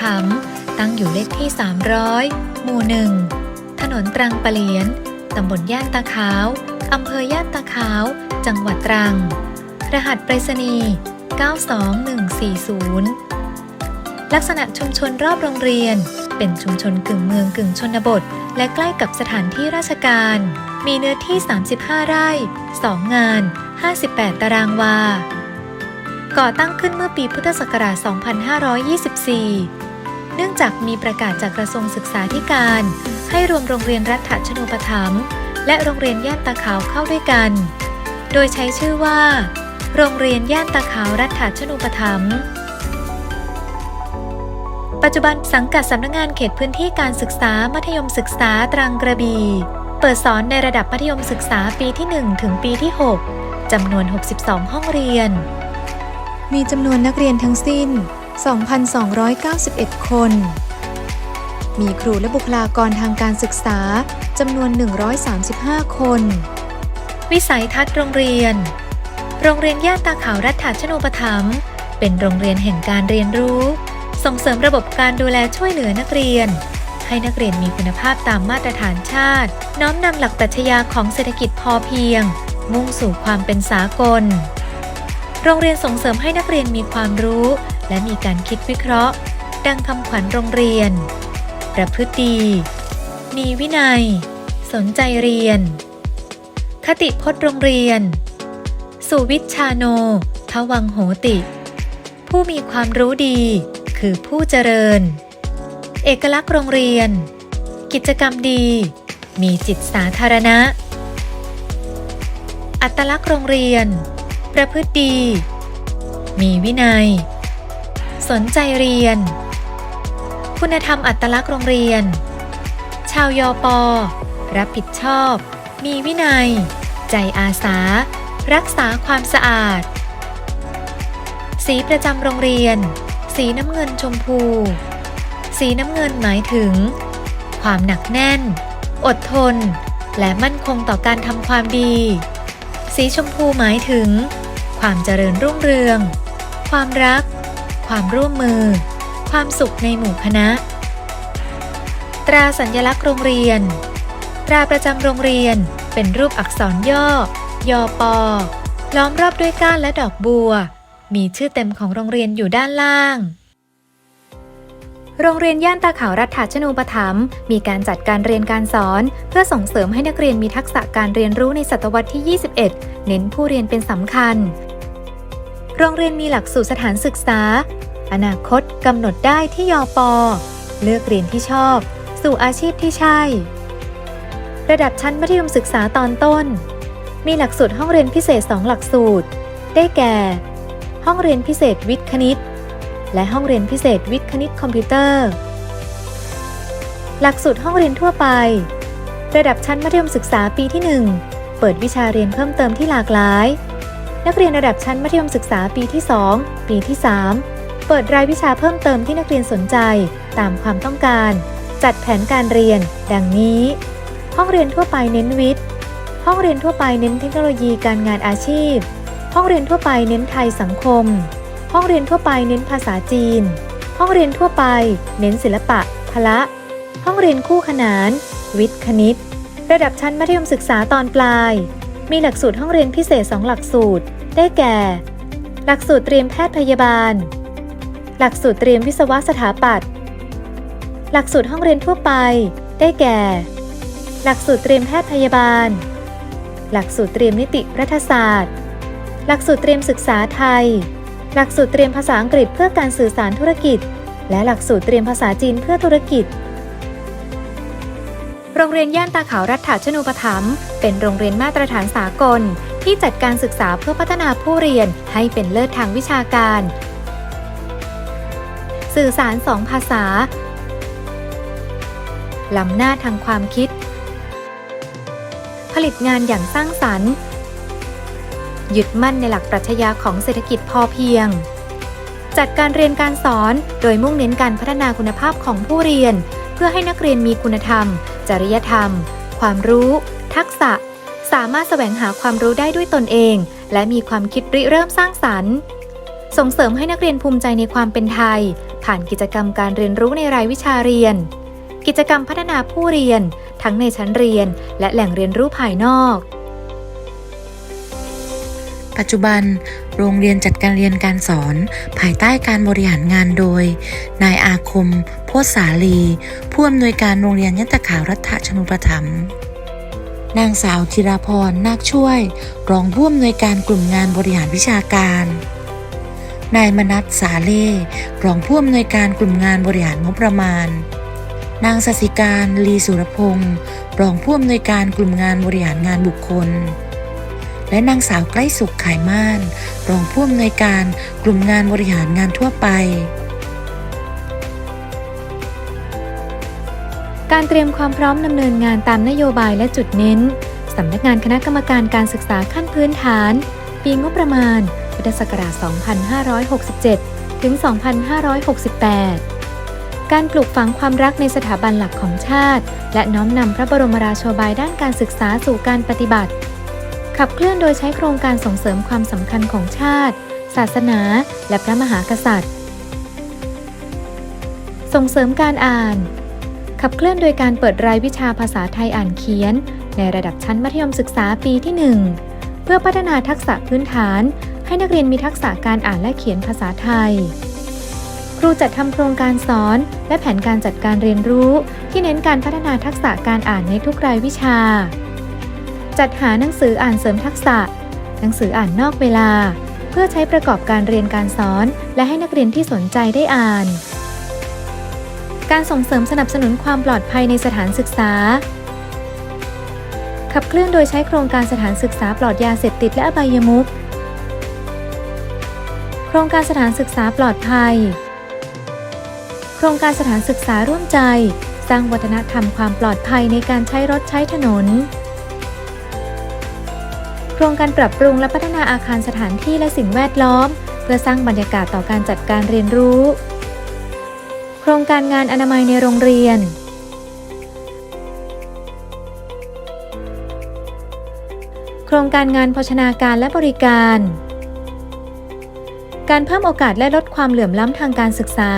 ถัมตั้งอยู่เลขที่ 300 หมู่หนึ่งถนนตรังปะเหลียน ตำบลย่านตาขาว อำเภอย่านตาขาว จังหวัดตรัง รหัสไปรษณีย์ 92140 ลักษณะชุมชนรอบโรงเรียน เป็นชุมชนกึ่งเมืองกึ่งชนบท และใกล้กับสถานที่ราชการ มีเนื้อที่ 35 ไร่ 2 งาน 58 ตารางวา ก่อตั้งขึ้นเมื่อปีพุทธศักราช 2524 เนื่องจากมีประกาศจากกระทรวงศึกษาธิการ ให้รวมโรงเรียนรัฐชนูปถัมภ์และโรงเรียนย่านตาขาวเข้าด้วยกัน โดยใช้ชื่อว่า โรงเรียนย่านตาขาวรัฐชนูปถัมภ์ปัจจุบันสังกัดสำนักงานเขตพื้นที่การศึกษามัธยมศึกษาตรังกระบี่เปิดสอนในระดับมัธยมศึกษาปีที่ 1 ถึงปีที่ 6จำนวน 62 ห้องเรียน มีจำนวนนักเรียนทั้งสิ้น 2,291 คน มีครูและบุคลากรทางการศึกษาจำนวน 135 คน วิสัยทัศน์โรงเรียน โรงเรียนย่านตาขาวรัฐาชนูปถัมภ์เป็นโรงเรียนแห่งการเรียนรู้ ส่งเสริมระบบการดูแลช่วยเหลือนักเรียน ให้นักเรียนมีคุณภาพตามมาตรฐานชาติ น้อมนำหลักปรัชญาของเศรษฐกิจพอเพียง มุ่งสู่ความเป็นสากล โรงเรียนส่งเสริมให้นักเรียนมีความรู้ และมีการคิดวิเคราะห์ ดังคำขวัญโรงเรียน ประพฤติดีมีวินัย สนใจเรียน คติพจน์โรงเรียน สุวิชชาโนทวังโหติ ผู้มีความรู้ดี คือผู้เจริญ เอกลักษณ์โรงเรียน กิจกรรมดี มีจิตสาธารณะ อัตลักษณ์โรงเรียน ประพฤติดีมีวินัย สนใจเรียน คุณธรรมอัตลักษณ์โรงเรียน ชาวยอปอรับผิดชอบ มีวินัย ใจอาสา รักษาความสะอาด สีประจำโรงเรียน สีน้ำเงินชมพู สีน้ำเงินหมายถึง ความหนักแน่น อดทน และมั่นคงต่อการทำความดี สีชมพูหมายถึง ความเจริญรุ่งเรือง ความรัก ความร่วมมือ ความสุขในหมู่คณะ ตราสัญลักษณ์โรงเรียน ตราประจำโรงเรียนเป็นรูปอักษรย่อ ยอปอล้อมรอบด้วยก้านและดอกบัว มีชื่อเต็มของโรงเรียนอยู่ด้านล่าง โรงเรียนย่านตาขาวรัฐาชนูปถัมภ์มีการจัดการเรียนการสอน เพื่อส่งเสริมให้นักเรียนมีทักษะการเรียนรู้ในศตวรรษที่ 21 เน้นผู้เรียนเป็นสำคัญ โรงเรียนมีหลักสูตรสถานศึกษา อนาคตกำหนดได้ที่ยอปอเลือกเรียนที่ชอบ สู่อาชีพที่ใช่ ระดับชั้นมัธยมศึกษาตอนต้น มีหลักสูตรห้องเรียนพิเศษ 2 หลักสูตร ได้แก่ ห้องเรียนพิเศษวิทย์คณิต และห้องเรียนพิเศษวิทย์คณิตคอมพิวเตอร์ หลักสูตรห้องเรียนทั่วไป ระดับชั้นมัธยมศึกษาปีที่ 1 เปิดวิชาเรียนเพิ่มเติมที่หลากหลาย นักเรียนระดับชั้นมัธยมศึกษาปีที่ 2 ปีที่ 3 เปิดรายวิชาเพิ่มเติมที่นักเรียนสนใจ ตามความต้องการ จัดแผนการเรียน ดังนี้ ห้องเรียนทั่วไปเน้นวิทย์ ห้องเรียนทั่วไปเน้นเทคโนโลยีการงานอาชีพ ห้องเรียนทั่วไปเน้นไทยสังคม ห้องเรียนทั่วไปเน้นภาษาจีน ห้องเรียนทั่วไป เน้นศิลปะ พละ ห้องเรียนคู่ขนาน วิทย์คณิต ระดับชั้นมัธยมศึกษาตอนปลาย มีหลักสูตรห้องเรียนพิเศษ 2 หลักสูตร ได้แก่ หลักสูตรเตรียมแพทย์พยาบาล หลักสูตรเตรียมวิศวะสถาปัตย์ หลักสูตรห้องเรียนทั่วไป ได้แก่ หลักสูตรเตรียมแพทย์พยาบาล หลักสูตรเตรียมนิติรัฐศาสตร์ หลักสูตรเตรียมศึกษาไทย หลักสูตรเตรียมภาษาอังกฤษเพื่อการสื่อสารธุรกิจ และหลักสูตรเตรียมภาษาจีนเพื่อธุรกิจ รงเรียนย่านตาขาวรัฐาชนูปถัมภ์เป็นโรงเรียนมาตรฐานสากล ที่จัดการศึกษาเพื่อพัฒนาผู้เรียนให้เป็นเลิศทางวิชาการ สื่อสารสองภาษา ล้ำหน้าทางความคิด ผลิตงานอย่างสร้างสรรค์ยึดมั่นในหลักปรัชญาของเศรษฐกิจพอเพียง จัดการเรียนการสอนโดยมุ่งเน้นการพัฒนาคุณภาพของผู้เรียน เพื่อให้นักเรียนมีคุณธรรม ริยธรรม ความรู้ ทักษะ สามารถแสวงหาความรู้ได้ด้วยตนเอง และมีความคิดริเริ่มสร้างสรรค์ ส่งเสริมให้นักเรียนภูมิใจในความเป็นไทย ผ่านกิจกรรมการเรียนรู้ในรายวิชาเรียน กิจกรรมพัฒนาผู้เรียน ทั้งในชั้นเรียน และแหล่งเรียนรู้ภายนอก ปัจจุบัน โรงเรียนจัดการเรียนการสอน ภายใต้การบริหารงานโดย นายอาคม โพธสาลี ผู้อำนวยการโรงเรียนยันตขาวรัฐชนุปถัมภ์นางสาวธิราพรนาคช่วย รองผู้อำนวยการกลุ่มงานบริหารวิชาการ นายมนัสสาเล่รองผู้อำนวยการกลุ่มงานบริหารงบประมาณ นางสสิการลีสุรพงศ์รองผู้อำนวยการกลุ่มงานบริหารงานบุคคล และนางสาวใกล้สุขขายม่าน รองผู้อำนวยการกลุ่มงานบริหารงานทั่วไป การเตรียมความพร้อมดำเนินงานตามนโยบายและจุดเน้นสำนักงานคณะกรรมการการศึกษาขั้นพื้นฐาน ปีงบประมาณ พุทธศักราช 2567 ถึง 2568 การปลูกฝังความรักในสถาบันหลักของชาติ และน้อมนำพระบรมราโชบายด้านการศึกษาสู่การปฏิบัติ ขับเคลื่อนโดยใช้โครงการส่งเสริมความสำคัญของชาติ ศาสนา และพระมหากษัตริย์ ส่งเสริมการอ่าน ขับเคลื่อนโดยการเปิดรายวิชาภาษาไทยอ่านเขียน ในระดับชั้นมัธยมศึกษาปีที่ 1 เพื่อพัฒนาทักษะพื้นฐาน ให้นักเรียนมีทักษะการอ่านและเขียนภาษาไทยครูจัดทำโครงการสอนและแผนการจัดการเรียนรู้ ที่เน้นการพัฒนาทักษะการอ่านในทุกรายวิชา จัดหาหนังสืออ่านเสริมทักษะ หนังสืออ่านนอกเวลา เพื่อใช้ประกอบการเรียนการสอน และให้นักเรียนที่สนใจได้อ่าน การส่งเสริมสนับสนุนความปลอดภัยในสถานศึกษา ขับเคลื่อนโดยใช้โครงการสถานศึกษาปลอดยาเสพติดและอบายมุขโครงการสถานศึกษาปลอดภัย โครงการสถานศึกษาร่วมใจ สร้างวัฒนธรรมความปลอดภัยในการใช้รถใช้ถนน รงการปรับปรุงและพัฒนาอาคารสถานที่และสิ่งแวดล้อม เพื่อสร้างบรรยากาศต่อการจัดการเรียนรู้ โครงการงานอนามัยในโรงเรียน โครงการงานโภชนาการและบริการ การเพิ่มโอกาสและลดความเหลื่อมล้ำทางการศึกษา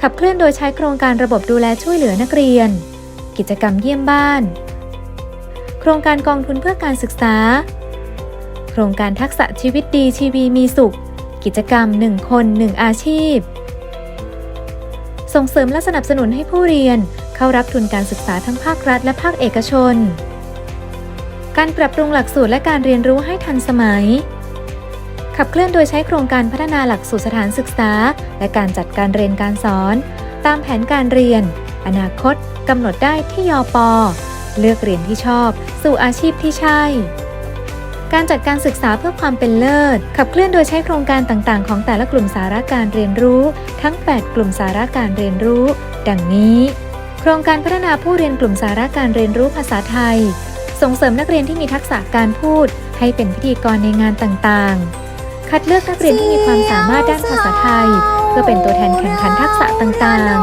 ขับเคลื่อนโดยใช้โครงการระบบดูแลช่วยเหลือนักเรียน กิจกรรมเยี่ยมบ้าน โครงการกองทุนเพื่อการศึกษา โครงการทักษะชีวิตดีชีวีมีสุข กิจกรรม 1 คน 1 อาชีพ ส่งเสริมและสนับสนุนให้ผู้เรียนเข้ารับทุนการศึกษาทั้งภาครัฐและภาคเอกชน การปรับปรุงหลักสูตรและการเรียนรู้ให้ทันสมัย ขับเคลื่อนโดยใช้โครงการพัฒนาหลักสูตรสถานศึกษา และการจัดการเรียนการสอน ตามแผนการเรียน อนาคตกำหนดได้ที่ยอปอเลือกเรียนที่ชอบ สู่อาชีพที่ใช่ การจัดการศึกษาเพื่อความเป็นเลิศ ขับเคลื่อนโดยใช้โครงการต่างๆ ของแต่ละกลุ่มสาระการเรียนรู้ ทั้ง 8 กลุ่มสาระการเรียนรู้ ดังนี้ โครงการพัฒนาผู้เรียนกลุ่มสาระการเรียนรู้ภาษาไทย ส่งเสริมนักเรียนที่มีทักษะการพูด ให้เป็นพิธีกรในงานต่างๆ คัดเลือกนักเรียนที่มีความสามารถด้านภาษาไทย เพื่อเป็นตัวแทนแข่งขันทักษะต่าง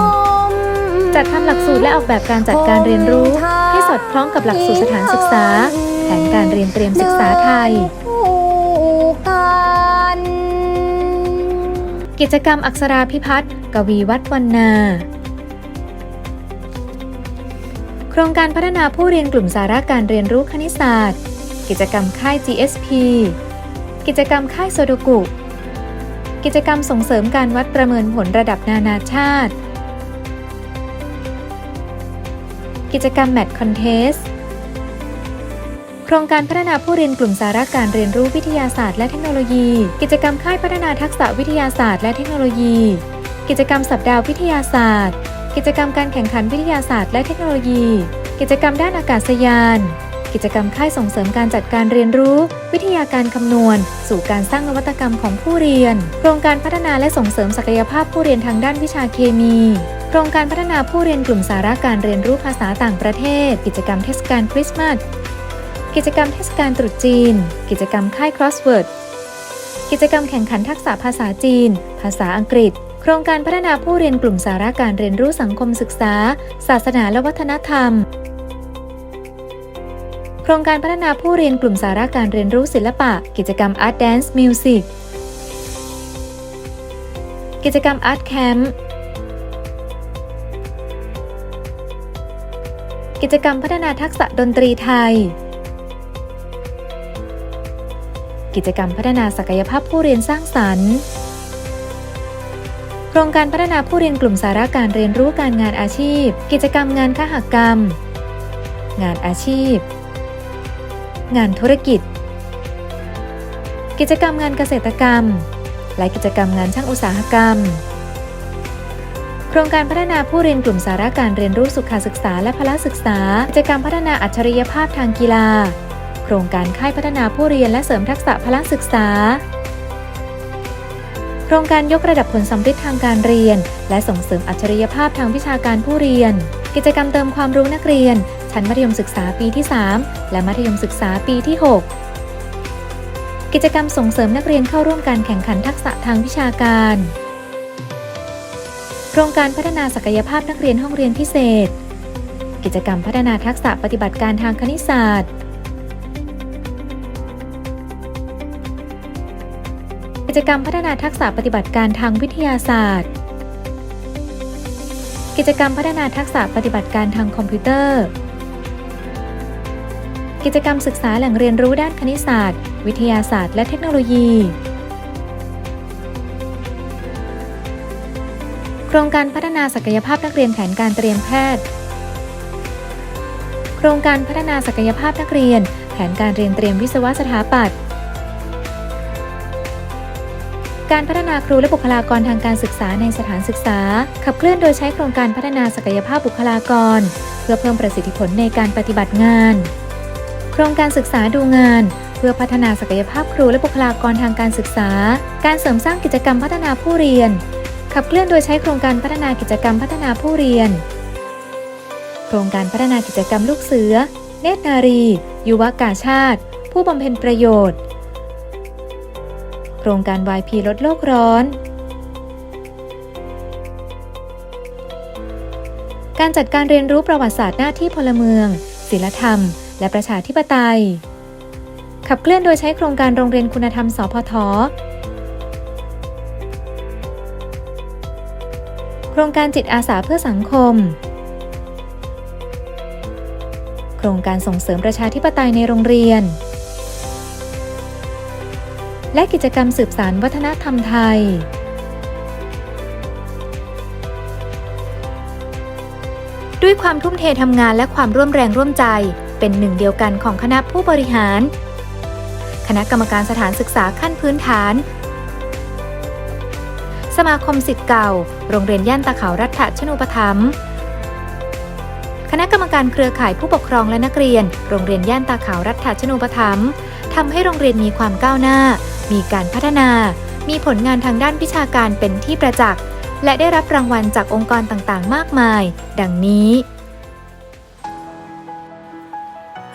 ๆจัดทำหลักสูตรและออกแบบการจัดการเรียนรู้ สอดคล้องกับหลักสูตรสถานศึกษา แผนการเรียนเตรียมศึกษาไทย กิจกรรมอักษราพิพัฒน์กวีวัฒน์วรรณาโครงการพัฒนาผู้เรียนกลุ่มสาระการเรียนรู้คณิตศาสตร์ กิจกรรมค่าย GSP กิจกรรมค่ายโซโดกุ กิจกรรมส่งเสริมการวัดประเมินผลระดับนานาชาติ กิจกรรมแมทคอนเทสโครงการพัฒนาผู้เรียนกลุ่มสาระการเรียนรู้วิทยาศาสตร์และเทคโนโลยี กิจกรรมค่ายพัฒนาทักษะวิทยาศาสตร์และเทคโนโลยี กิจกรรมสัปดาห์วิทยาศาสตร์ กิจกรรมการแข่งขันวิทยาศาสตร์และเทคโนโลยี กิจกรรมด้านอากาศยาน กิจกรรมค่ายส่งเสริมการจัดการเรียนรู้ วิทยาการคำนวณ สู่การสร้างนวัตกรรมของผู้เรียน โครงการพัฒนาและส่งเสริมศักยภาพผู้เรียนทางด้านวิชาเคมี โครงการพัฒนาผู้เรียนกลุ่มสาระการเรียนรู้ภาษาต่างประเทศ กิจกรรมเทศกาลคริสต์มาส กิจกรรมเทศกาลตรุษจีน กิจกรรมค่าย Crossword กิจกรรมแข่งขันทักษะภาษาจีน ภาษาอังกฤษ โครงการพัฒนาผู้เรียนกลุ่มสาระการเรียนรู้สังคมศึกษา ศาสนาและวัฒนธรรม โครงการพัฒนาผู้เรียนกลุ่มสาระการเรียนรู้ศิลปะ กิจกรรม Art Dance Music กิจกรรมอา กิจกรรมพัฒนาทักษะดนตรีไทย กิจกรรมพัฒนาศักยภาพผู้เรียนสร้างสรรค์ โครงการพัฒนาผู้เรียนกลุ่มสาระการเรียนรู้การงานอาชีพ กิจกรรมงานขหกรรม งานอาชีพ งานธุรกิจ กิจกรรมงานเกษตรกรรม และกิจกรรมงานช่างอุตสาหกรรม โครงการพัฒนาผู้เรียนกลุ่มสาระการเรียนรู้สุขศึกษาและพละศึกษากิจกรรมพัฒนาอัจฉริยภาพทางกีฬา โครงการค่ายพัฒนาผู้เรียนและเสริมทักษะพละศึกษา โครงการยกระดับผลสัมฤทธิ์ทางการเรียน และส่งเสริมอัจฉริยภาพทางวิชาการผู้เรียน กิจกรรมเติมความรู้นักเรียน ชั้นมัธยมศึกษาปีที่ 3 และมัธยมศึกษาปีที่ 6 กิจกรรมส่งเสริมนักเรียนเข้าร่วมการแข่งขันทักษะทางวิชาการ โครงการพัฒนาศักยภาพนักเรียนห้องเรียนพิเศษ กิจกรรมพัฒนาทักษะปฏิบัติการทางคณิตศาสตร์ กิจกรรมพัฒนาทักษะปฏิบัติการทางวิทยาศาสตร์ กิจกรรมพัฒนาทักษะปฏิบัติการทางคอมพิวเตอร์ กิจกรรมศึกษาแหล่งเรียนรู้ด้านคณิตศาสตร์ วิทยาศาสตร์ และเทคโนโลยี โครงการพัฒนาศักยภาพนักเรียนแผนการเตรียมแพทย์ โครงการพัฒนาศักยภาพนักเรียน แผนการเรียนเตรียมวิศวะสถาปัตย์ การพัฒนาครูและบุคลากรทางการศึกษาในสถานศึกษา ขับเคลื่อนโดยใช้โครงการพัฒนาศักยภาพบุคลากร เพื่อเพิ่มประสิทธิผลในการปฏิบัติงาน โครงการศึกษาดูงานเพื่อพัฒนาศักยภาพครูและบุคลากรทางการศึกษา การเสริมสร้างกิจกรรมพัฒนาผู้เรียน ขับเคลื่อนโดยใช้โครงการพัฒนากิจกรรมพัฒนาผู้เรียน โครงการพัฒนากิจกรรมลูกเสือ เนตรนารี ยุวกาชาติ ผู้บำเพ็ญประโยชน์ โครงการ YP ลดโลกร้อน การจัดการเรียนรู้ประวัติศาสตร์หน้าที่พลเมือง ศิลธรรม และประชาธิปไตย ขับเคลื่อนโดยใช้โครงการโรงเรียนคุณธรรมสพท รงการจิตอาสาเพื่อสังคม โครงการส่งเสริมประชาธิปไตยในโรงเรียน และกิจกรรมสืบสารวัฒนธรรมไทยด้วยความทุ่มเททำงานและความร่วมแรงร่วมใจ เป็นหนึ่งเดียวกันของคณะผู้บริหาร คณะกรรมการสถานศึกษาขั้นพื้นฐาน สมาคมสิทธิ์เก่า โรงเรียนย่านตาเขารัฐชนูปถัมภ์คณะกรรมการเครือข่ายผู้ปกครองและนักเรียน โรงเรียนย่านตาขาวรัฐชนูปถัมภ์ทำให้โรงเรียนมีความก้าวหน้า มีการพัฒนา มีผลงานทางด้านวิชาการเป็นที่ประจักษ์ และได้รับรางวัลจากองค์กรต่างๆ มากมาย ดังนี้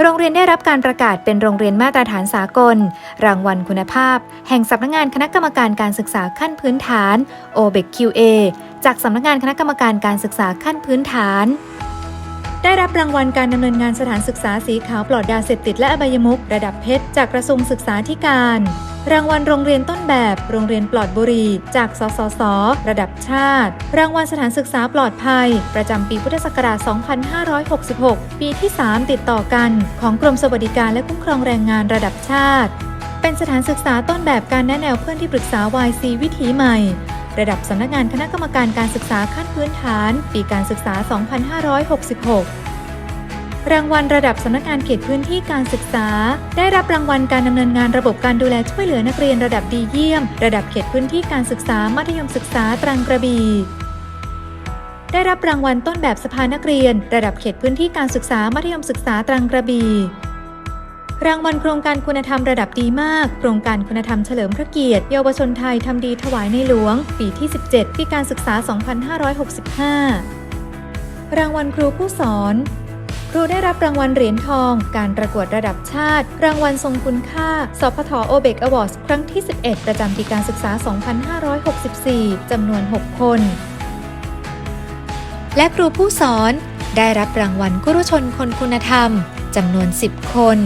โรงเรียนได้รับการประกาศเป็นโรงเรียนมาตรฐานสากล รางวัลคุณภาพ แห่งสำนักงานคณะกรรมการการศึกษาขั้นพื้นฐาน o b e c QA จากสำนักงานคณะกรรมการการศึกษาขั้นพื้นฐาน ได้รับรางวัลการดำเนินงานสถานศึกษาสีขาวปลอดยาเสพติดและอบายมุกระดับเพชรจากกระทรวงศึกษาธิการ รางวัลโรงเรียนต้นแบบ โรงเรียนปลอดบุรี จาก สสส ระดับชาติ รางวัลสถานศึกษาปลอดภัย ประจำปีพุทธศักราช 2566 ปีที่ 3 ติดต่อกัน ของกรมสวัสดิการและคุ้มครองแรงงานระดับชาติ เป็นสถานศึกษาต้นแบบการแนะแนวเพื่อนที่ปรึกษา YC วิถีใหม่ ระดับสำนักงานคณะกรรมการการศึกษาขั้นพื้นฐาน ปีการศึกษา 2566 รางวัลระดับสำนักงานเขตพื้นที่การศึกษา ได้รับรางวัลการดำเนินงานระบบการดูแลช่วยเหลือนักเรียนระดับดีเยี่ยม ระดับเขตพื้นที่การศึกษา มัธยมศึกษาตรังกระบี่ได้รับรางวัลต้นแบบสภานักเรียน ระดับเขตพื้นที่การศึกษา มัธยมศึกษาตรังกระบี่รางวัลโครงการคุณธรรมระดับดีมาก โครงการคุณธรรมเฉลิมพระเกียรติ เยาวชนไทยทำดีถวายในหลวง ปีที่ 17 ปีการศึกษา 2565 รางวัลครูผู้สอน ครูได้รับรางวัลเหรียญทอง การประกวดระดับชาติ รางวัลทรงคุณค่า สพทโอเบกอวอร์สครั้งที่ 11 ประจำปีการศึกษา 2564 จำนวน 6 คน และครูผู้สอนได้รับรางวัลกุรุชนคนคุณธรรมจำนวน 10 คน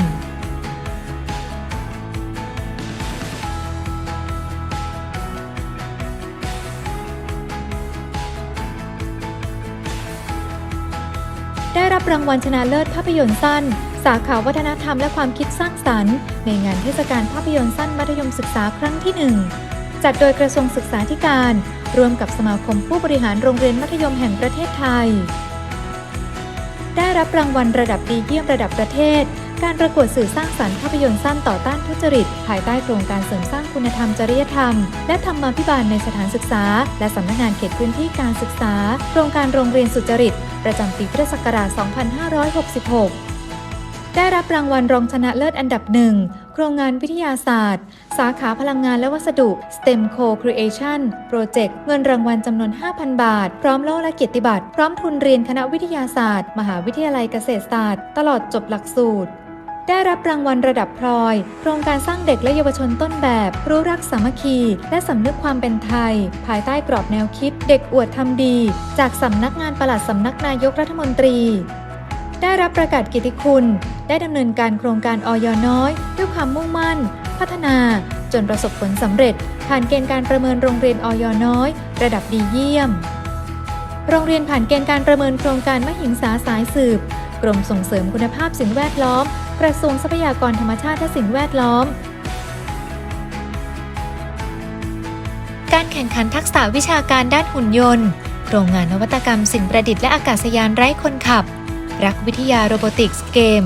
รางวัลชนะเลิศภาพยนตร์สั้น สาขาวัฒนธรรมและความคิดสร้างสรรค์ ในงานเทศกาลภาพยนตร์สั้นมัธยมศึกษาครั้งที่ 1 จัดโดยกระทรวงศึกษาธิการ ร่วมกับสมาคมผู้บริหารโรงเรียนมัธยมแห่งประเทศไทย ได้รับรางวัลระดับดีเยี่ยมระดับประเทศ การประกวดสื่อสร้างสรรค์ภาพยนตร์สั้นต่อต้านทุจริต ภายใต้โครงการเสริมสร้างคุณธรรมจริยธรรม และธรรมาภิบาลในสถานศึกษา และสำนักงานเขตพื้นที่การศึกษา โครงการโรงเรียนสุจริต ประจำปีพุทธศักราช 2566ได้รับรางวัลรองชนะเลิศอันดับหนึ่ง โครงงานวิทยาศาสตร์ สาขาพลังงานและวัสดุ STEM Co-Creation Project เงินรางวัลจำนวน 5,000 บาท พร้อมโล่และเกียรติบัตร พร้อมทุนเรียนคณะวิทยาศาสตร์ มหาวิทยาลัยเกษตรศาสตร์ ตลอดจบหลักสูตร ได้รับรางวัลระดับพลอย โครงการสร้างเด็กและเยาวชนต้นแบบ รู้รักสามัคคี และสำนึกความเป็นไทย ภายใต้กรอบแนวคิด เด็กอวดทำดี จากสำนักงานปลัดสำนักนายกรัฐมนตรี ได้รับประกาศเกียรติคุณ ได้ดำเนินการโครงการออยน้อย ด้วยความมุ่งมั่น พัฒนา จนประสบผลสำเร็จ ผ่านเกณฑ์การประเมินโรงเรียนออยน้อย ระดับดีเยี่ยม โรงเรียนผ่านเกณฑ์การประเมินโครงการมหิงสาสายสืบ กรมส่งเสริมคุณภาพสิ่งแวดล้อม กระทรวงทรัพยากรธรรมชาติและสิ่งแวดล้อม การแข่งขันทักษะวิชาการด้านหุ่นยนต์ โครงงานนวัตกรรมสิ่งประดิษฐ์และอากาศยานไร้คนขับ รักวิทยาโรบอติกส์เกม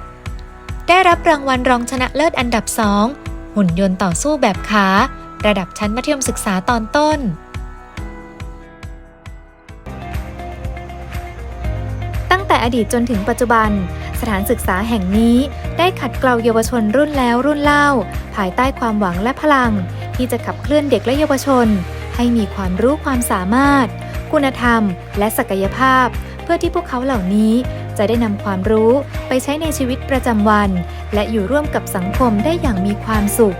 2023 ได้รับรางวัลรองชนะเลิศอันดับ 2 หุ่นยนต์ต่อสู้แบบขา ระดับชั้นมัธยมศึกษาตอนต้น แต่อดีตจนถึงปัจจุบัน สถานศึกษาแห่งนี้ได้ขัดเกลาเยาวชนรุ่นแล้วรุ่นเล่า ภายใต้ความหวังและพลัง ที่จะขับเคลื่อนเด็กและเยาวชน ให้มีความรู้ความสามารถ คุณธรรม และศักยภาพ เพื่อที่พวกเขาเหล่านี้จะได้นำความรู้ไปใช้ในชีวิตประจำวัน และอยู่ร่วมกับสังคมได้อย่างมีความสุข